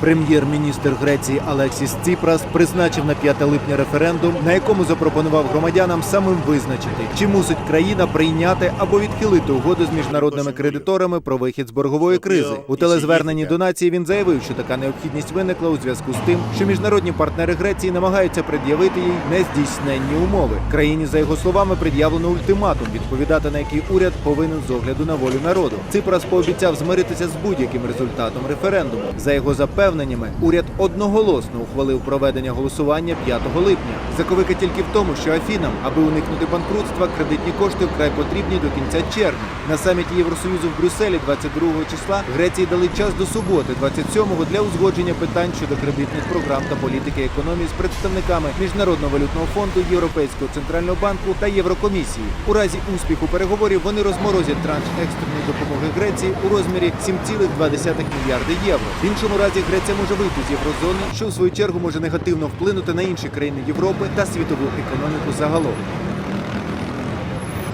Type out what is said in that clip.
Прем'єр-міністр Греції Алексіс Ціпрас призначив на 5 липня референдум, на якому запропонував громадянам самим визначити, чи мусить країна прийняти або відхилити угоду з міжнародними кредиторами про вихід з боргової кризи. У телезверненні до нації він заявив, що така необхідність виникла у зв'язку з тим, що міжнародні партнери Греції намагаються пред'явити їй нездійсненні умови. Країні, за його словами, пред'явлено ультиматум, відповідати на який уряд повинен з огляду на волю народу. Ципрас пообіцяв змиритися з будь-яким результатом референдуму. За його запевненнями, уряд одноголосно ухвалив проведення голосування 5 липня. Заковика тільки в тому, що Афінам, аби уникнути банкрутства, кредитні кошти вкрай потрібні до кінця червня. На саміті Євросоюзу в Брюсселі 22 числа Греції дали час до суботи, 27-го, для узгодження питань щодо кредитних програм та політики економії з представниками Міжнародного валютного фонду, Європейського центрального банку та Єврокомісії. У разі успіху переговорів вони розморозять транш екстреної допомоги Греції у розмірі 7,2 мільярди євро. В іншому разі Греція може вийти з єврозони, що в свою чергу може негативно вплинути на інші країни Європи та світову економіку загалом.